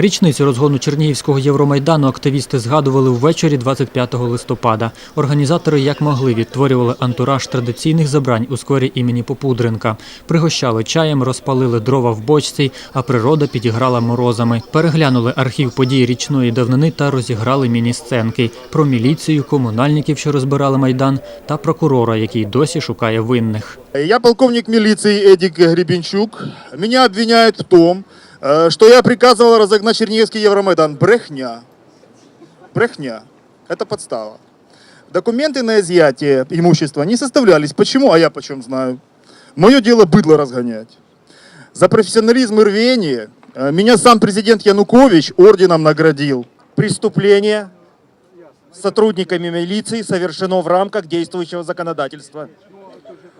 Річницю розгону Чернігівського Євромайдану активісти згадували ввечері 25 листопада. Організатори як могли відтворювали антураж традиційних забрань у сквері імені Попудренка. Пригощали чаєм, розпалили дрова в бочці, а природа підіграла морозами. Переглянули архів подій річної давнини та розіграли міні-сценки про міліцію, комунальників, що розбирали майдан, та прокурора, який досі шукає винних. Я полковник милиции Эдик Гребенчук. Меня обвиняют в том, э, что я приказывал разогнать Черниговский Евромайдан. Брехня. Брехня. Это подстава. Документы на изъятие имущества не составлялись. Почему? А я почем знаю. Мое дело быдло разгонять. За профессионализм и рвение э, меня сам президент Янукович орденом наградил. преступление сотрудниками милиции совершено в рамках действующего законодательства.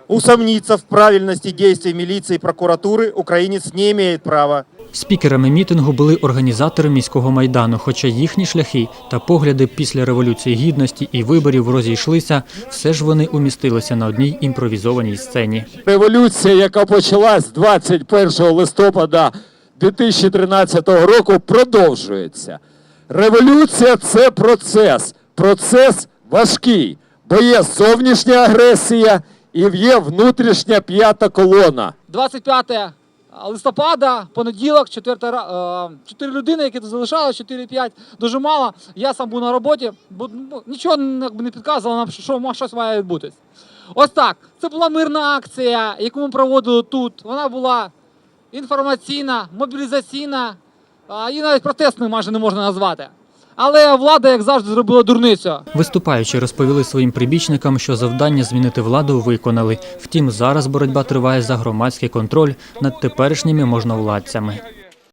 Усомниться в правильности действий милиции и прокуратуры украинец не имеет права. Спікерами мітингу були організатори міського майдану, хоча їхні шляхи та погляди після революції гідності і виборів розійшлися, все ж вони умістилися на одній імпровізованій сцені. Революція, яка почалась 21 листопада 2013 року, продовжується. Революція це процес. Процес важкий, бо є зовнішня агресія і є внутрішня п'ята колона. 25 листопада, понеділок, 4, 4 людини, які тут залишалися, 4-5, дуже мало. Я сам був на роботі, бо ну, нічого не підказувало нам, що, що щось має відбутись. Ось так. Це була мирна акція, яку ми проводили тут. Вона була інформаційна, мобілізаційна, і навіть протестною майже не можна назвати. Але влада, як завжди, зробила дурницю. Виступаючи, розповіли своїм прибічникам, що завдання змінити владу виконали. Втім, зараз боротьба триває за громадський контроль над теперішніми можновладцями.